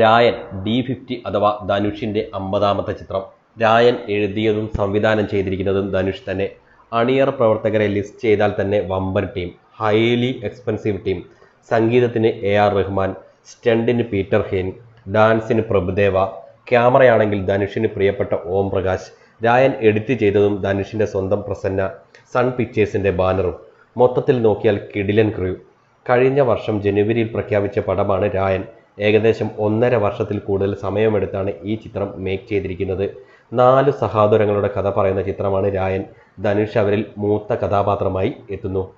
Rayan D fifty അഥവാ ധനുഷിന്റെ അമ്പതാമത്തെ ചിത്രം. രായൻ എഴുതിയതും സംവിധാനം ചെയ്തിരിക്കുന്നതും ധനുഷ് തന്നെ. അണിയർ പ്രവർത്തകരെ ലിസ്റ്റ് ചെയ്താൽ തന്നെ വമ്പൻ ടീം ഹൈലി എക്സ്പെൻസീവ് ടീം സംഗീതത്തിന് എ ആർ റഹ്മാൻ സ്റ്റണ്ടിന് പീറ്റർ ഹെയിൻ ഡാൻസിന് പ്രഭുദേവ ക്യാമറയാണെങ്കിൽ ധനുഷിന് പ്രിയപ്പെട്ട ഓം പ്രകാശ്. രായൻ എഡിറ്റ് ചെയ്തതും ധനുഷിന്റെ സ്വന്തം പ്രസന്ന സൺ പിക്ചേഴ്സിന്റെ ബാനറും. മൊത്തത്തിൽ നോക്കിയാൽ കിഡിലൻ ക്രൂ കഴിഞ്ഞ വർഷം ജനുവരിയിൽ പ്രഖ്യാപിച്ച പടമാണ് രായൻ. ഏകദേശം ഒന്നര വർഷത്തിൽ കൂടുതൽ സമയമെടുത്താണ് ഈ ചിത്രം മേക്ക് ചെയ്തിരിക്കുന്നത്. നാല് സഹോദരങ്ങളുടെ കഥ പറയുന്ന ചിത്രമാണ് രായൻ. ധനുഷ് അവരിൽ മൂത്ത കഥാപാത്രമായി എത്തുന്നു.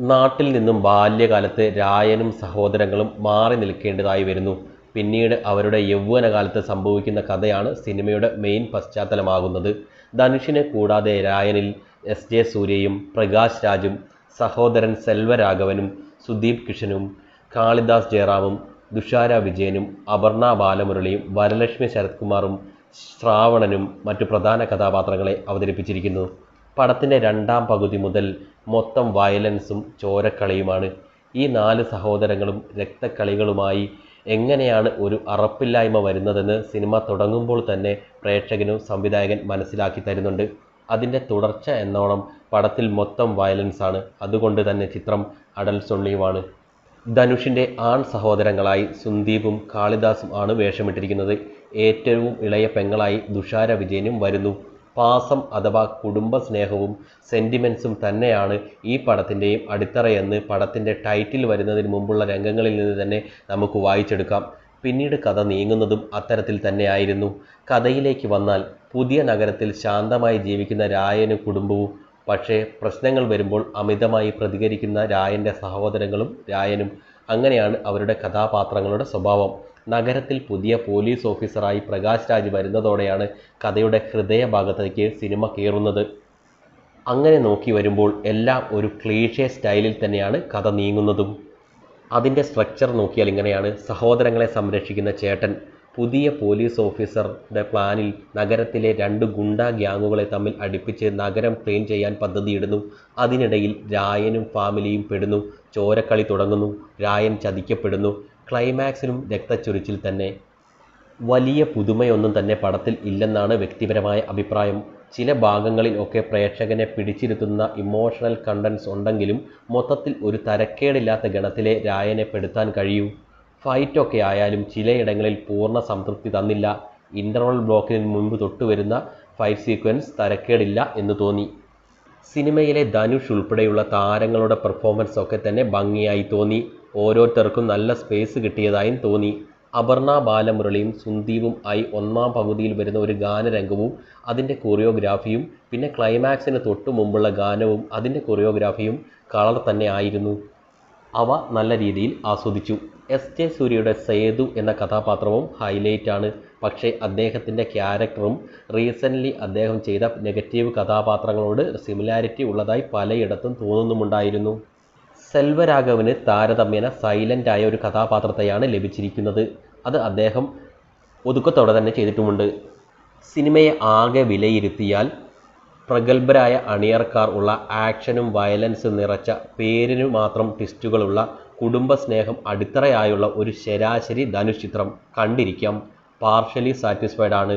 നാട്ടിൽ നിന്നും ബാല്യകാലത്ത് രായനും സഹോദരങ്ങളും മാറി നിൽക്കേണ്ടതായി വരുന്നു. പിന്നീട് അവരുടെ യൗവനകാലത്ത് സംഭവിക്കുന്ന കഥയാണ് സിനിമയുടെ മെയിൻ പശ്ചാത്തലമാകുന്നത്. ധനുഷിനെ കൂടാതെ രായനിൽ എസ് ജെ സൂര്യയും പ്രകാശ് രാജും സഹോദരൻ സെൽവരാഘവനും സുദീപ് കിഷനും കാളിദാസ് ജയറാമും തുഷാര വിജയനും അപർണ ബാലമുരളിയും വരലക്ഷ്മി ശരത്കുമാറും ശ്രാവണനും മറ്റു പ്രധാന കഥാപാത്രങ്ങളെ അവതരിപ്പിച്ചിരിക്കുന്നു. പടത്തിന്റെ രണ്ടാം പകുതി മുതൽ മൊത്തം വയലൻസും ചോരക്കളിയുമാണ്. ഈ നാല് സഹോദരങ്ങളും രക്തക്കളികളുമായി എങ്ങനെയാണ് ഒരു അറപ്പില്ലായ്മ വരുന്നതെന്ന് സിനിമ തുടങ്ങുമ്പോൾ തന്നെ പ്രേക്ഷകനും സംവിധായകൻ മനസ്സിലാക്കി തരുന്നുണ്ട്. അതിന്റെ തുടർച്ച എന്നോണം പടത്തിൽ മൊത്തം വയലൻസാണ്. അതുകൊണ്ട് തന്നെ ചിത്രം അഡൽസ് ഒള്ളിയുമാണ് ധനുഷിന്റെ ആൺ സഹോദരങ്ങളായി സുന്ദീപും കാളിദാസും ആണ് വേഷമിട്ടിരിക്കുന്നത്. ഏറ്റവും ഇളയ പെങ്ങളായി തുഷാര വിജയനും വരുന്നു. പാസം അഥവാ കുടുംബ സ്നേഹവും സെന്റിമെൻസും തന്നെയാണ് ഈ പടത്തിന്റെയും അടിത്തറയെന്ന് പടത്തിന്റെ ടൈറ്റിൽ വരുന്നതിന് മുമ്പുള്ള രംഗങ്ങളിൽ നിന്ന് തന്നെ നമുക്ക് വായിച്ചെടുക്കാം. പിന്നീട് കഥ നീങ്ങുന്നതും അത്തരത്തിൽ തന്നെയായിരുന്നു. കഥയിലേക്ക് വന്നാൽ പുതിയ നഗരത്തിൽ ശാന്തമായി ജീവിക്കുന്ന രായനും കുടുംബവും പക്ഷേ പ്രശ്നങ്ങൾ വരുമ്പോൾ അമിതമായി പ്രതികരിക്കുന്ന രായന്റെ സഹോദരങ്ങളും രായനും അങ്ങനെയാണ് അവരുടെ കഥാപാത്രങ്ങളുടെ സ്വഭാവം. നഗരത്തിൽ പുതിയ പോലീസ് ഓഫീസറായി പ്രകാശ് രാജ് വരുന്നതോടെയാണ് കഥയുടെ ഹൃദയഭാഗത്തേക്ക് സിനിമ കയറുന്നത്. അങ്ങനെ നോക്കി വരുമ്പോൾ എല്ലാം ഒരു ക്ലീഷേ സ്റ്റൈലിൽ തന്നെയാണ് കഥ നീങ്ങുന്നതും. അതിന്റെ സ്ട്രക്ചർ നോക്കിയാൽ ഇങ്ങനെയാണ്. സഹോദരങ്ങളെ സംരക്ഷിക്കുന്ന ചേട്ടൻ. പുതിയ പോലീസ് ഓഫീസറുടെ പ്ലാനിൽ നഗരത്തിലെ രണ്ട് ഗുണ്ടാ ഗ്യാങ്ങുകളെ തമ്മിൽ അടുപ്പിച്ച് നഗരം ക്ലീൻ ചെയ്യാൻ പദ്ധതിയിടുന്നു. അതിനിടയിൽ രായനും ഫാമിലിയും പെടുന്നു. ചോരക്കളി തുടങ്ങുന്നു. രായൻ ചതിക്കപ്പെടുന്നു. ക്ലൈമാക്സിനും രക്തച്ചൊരിച്ചിൽ തന്നെ. വലിയ പുതുമയൊന്നും തന്നെ പടത്തിൽ ഇല്ലെന്നാണ് വ്യക്തിപരമായ അഭിപ്രായം. ചില ഭാഗങ്ങളിൽ ഒക്കെ പ്രേക്ഷകനെ പിടിച്ചിരുത്തുന്ന ഇമോഷണൽ കണ്ടൻസ് ഉണ്ടെങ്കിലും മൊത്തത്തിൽ ഒരു തരക്കേടില്ലാത്ത ഗണത്തിലെ രായനെ പെടുത്താൻ കഴിയൂ. ഫൈറ്റൊക്കെ ആയാലും ചിലയിടങ്ങളിൽ പൂർണ സംതൃപ്തി തന്നില്ല. ഇന്റർവൽ ബ്ലോക്കിന് മുൻപ് തൊട്ടുവരുന്ന ഫൈറ്റ് സീക്വൻസ് തരക്കേടില്ല എന്ന് തോന്നി. സിനിമയിലെ ധനുഷ് ഉൾപ്പെടെയുള്ള താരങ്ങളുടെ പെർഫോമൻസ് ഒക്കെ തന്നെ ഭംഗിയായി തോന്നി. ഓരോരുത്തർക്കും നല്ല സ്പേസ് കിട്ടിയതായും തോന്നി. അപർണ ബാലമുരളിയും സുന്ദീപും ആയി ഒന്നാം പകുതിയിൽ വരുന്ന ഒരു ഗാനരംഗവും അതിന്റെ കൊറിയോഗ്രാഫിയും പിന്നെ ക്ലൈമാക്സിന് തൊട്ടു മുമ്പുള്ള ഗാനവും അതിന്റെ കൊറിയോഗ്രാഫിയും കളർ തന്നെ ആയിരുന്നു. അവ നല്ല രീതിയിൽ ആസ്വദിച്ചു. എസ് ജെ സൂര്യയുടെ സേതു എന്ന കഥാപാത്രവും ഹൈലൈറ്റ് ആണ്. പക്ഷേ അദ്ദേഹത്തിന്റെ ക്യാരക്ടറും റീസെന്റ്ലി അദ്ദേഹം ചെയ്ത നെഗറ്റീവ് കഥാപാത്രങ്ങളോട് സിമിലാരിറ്റി ഉള്ളതായി പലയിടത്തും തോന്നുന്നുമുണ്ടായിരുന്നു. സെൽവരാഘവന് താരതമ്യേന സൈലന്റ് ആയ ഒരു കഥാപാത്രത്തെയാണ് ലഭിച്ചിരിക്കുന്നത്. അത് അദ്ദേഹം ഒതുക്കത്തോടെ തന്നെ ചെയ്തിട്ടുമുണ്ട്. സിനിമയെ ആകെ വിലയിരുത്തിയാൽ പ്രഗത്ഭരായ അണിയർക്കാർ ഉള്ള ആക്ഷനും വയലൻസും നിറച്ച പേരിന് മാത്രം ട്വിസ്റ്റുകളുള്ള കുടുംബ സ്നേഹം അടിത്തറയായുള്ള ഒരു ശരാശരി ധനുഷ് ചിത്രം കണ്ടിരിക്കാം. പാർഷ്യലി സാറ്റിസ്ഫൈഡ് ആണ്